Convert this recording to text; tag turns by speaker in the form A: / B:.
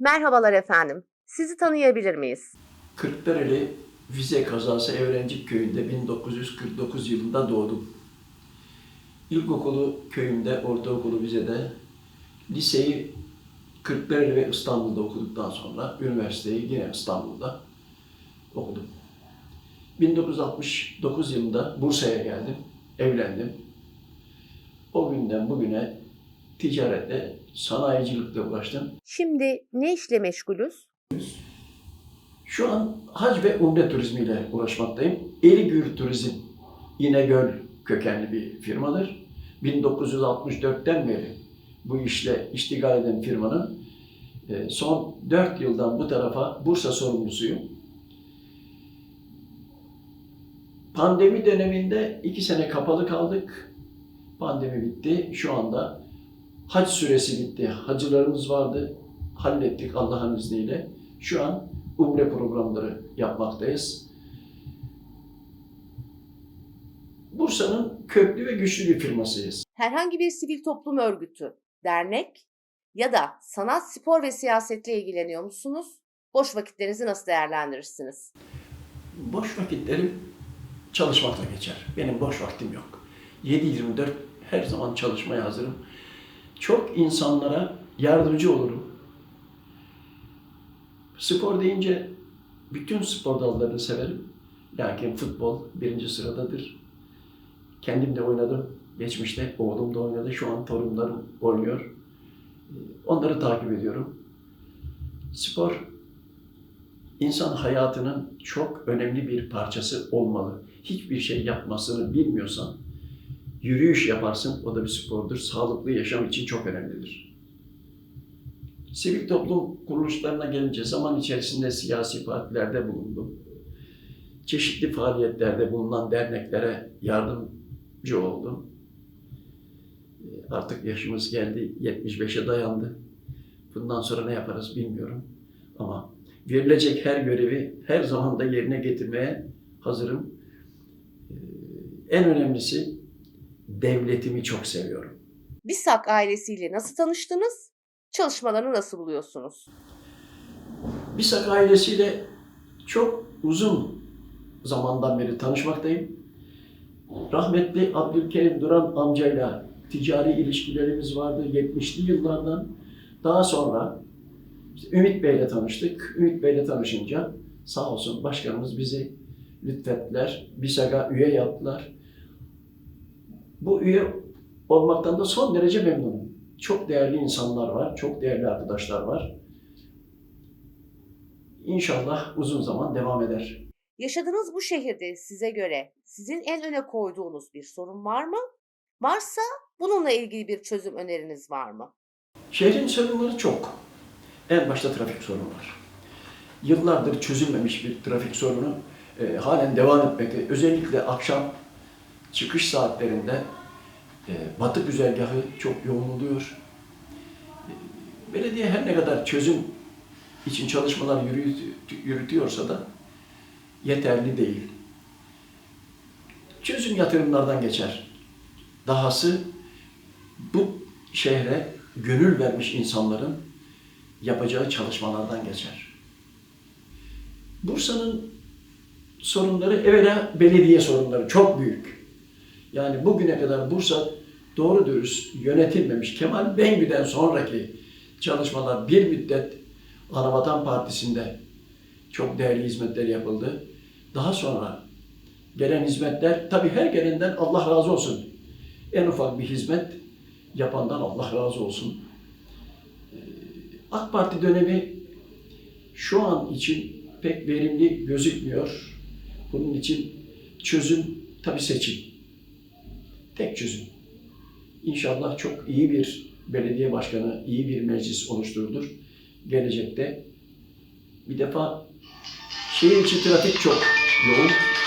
A: Merhabalar efendim. Sizi tanıyabilir miyiz?
B: Kırklareli Vize kazası Evrencik köyünde 1949 yılında doğdum. İlkokulu köyümde, ortaokulu Vize'de, liseyi Kırklareli ve İstanbul'da okuduktan sonra üniversiteyi yine İstanbul'da okudum. 1969 yılında Bursa'ya geldim, evlendim. O günden bugüne ticarette, sanayicilikle uğraştım.
A: Şimdi ne işle meşgulüz?
B: Şu an hac ve umre turizmiyle uğraşmaktayım. Eligür Turizm, İnegöl kökenli bir firmadır. 1964'ten beri bu işle iştigal eden firmanın e, son 4 yıldan bu tarafa Bursa sorumlusuyum. Pandemi döneminde 2 sene kapalı kaldık. Pandemi bitti. Şu anda hac süresi bitti. Hacılarımız vardı. Hallettik Allah'ın izniyle. Şu an umre programları yapmaktayız. Bursa'nın köklü ve güçlü bir firmasıyız.
A: Herhangi bir sivil toplum örgütü, dernek ya da sanat, spor ve siyasetle ilgileniyor musunuz? Boş vakitlerinizi nasıl değerlendirirsiniz?
B: Boş vakitlerim çalışmakla geçer. Benim boş vaktim yok. 7-24 her zaman çalışmaya hazırım. Çok insanlara yardımcı olurum. Spor deyince bütün spor dallarını severim. Lakin futbol birinci sıradadır. Kendim de oynadım. Geçmişte oğlum da oynadı. Şu an torunlarım oynuyor. Onları takip ediyorum. Spor insan hayatının çok önemli bir parçası olmalı. Hiçbir şey yapmasını bilmiyorsan yürüyüş yaparsın. O da bir spordur. Sağlıklı yaşam için çok önemlidir. Sivil toplum kuruluşlarına gelince zaman içerisinde siyasi partilerde bulundum. Çeşitli faaliyetlerde bulunan derneklere yardımcı oldum. Artık yaşımız geldi, 75'e dayandı. Bundan sonra ne yaparız bilmiyorum. Ama verilecek her görevi her zaman da yerine getirmeye hazırım. Ee, En önemlisi devletimi çok seviyorum.
A: BİSAK ailesiyle nasıl tanıştınız? Çalışmalarını nasıl buluyorsunuz?
B: BİSAK ailesiyle çok uzun zamandan beri tanışmaktayım. Rahmetli Abdülkerim Duran amcayla ticari ilişkilerimiz vardı 70'li yıllardan. Daha sonra işte Ümit Bey'le tanıştık. Ümit Bey'le tanışınca sağ olsun başkanımız bizi lütfettiler. BİSAK'a üye yaptılar. Bu üye olmaktan da son derece memnunum. Çok değerli insanlar var, çok değerli arkadaşlar var. İnşallah uzun zaman devam eder.
A: Yaşadığınız bu şehirde size göre sizin en öne koyduğunuz bir sorun var mı? Varsa bununla ilgili bir çözüm öneriniz var mı?
B: Şehrin sorunları çok. En başta trafik sorunu var. Yıllardır çözülmemiş bir trafik sorunu e, halen devam etmekte. Özellikle akşam çıkış saatlerinde batı güzergahı çok yoğun oluyor. E, belediye her ne kadar çözüm için çalışmalar yürüt- yürütüyorsa da yeterli değil. Çözüm yatırımlardan geçer. Dahası bu şehre gönül vermiş insanların yapacağı çalışmalardan geçer. Bursa'nın sorunları evvela belediye sorunları çok büyük. Yani bugüne kadar Bursa doğru dürüst yönetilmemiş. Kemal Bengü'den sonraki çalışmalar bir müddet Anavatan Partisi'nde çok değerli hizmetler yapıldı. Daha sonra gelen hizmetler, tabii her gelenden Allah razı olsun. En ufak bir hizmet yapandan Allah razı olsun. Ee, AK Parti dönemi şu an için pek verimli gözükmüyor. Bunun için çözüm tabii seçim. Tek çözüm. İnşallah çok iyi bir belediye başkanı, iyi bir meclis oluşturulur. Gelecekte bir defa şehir içi trafik çok yoğun.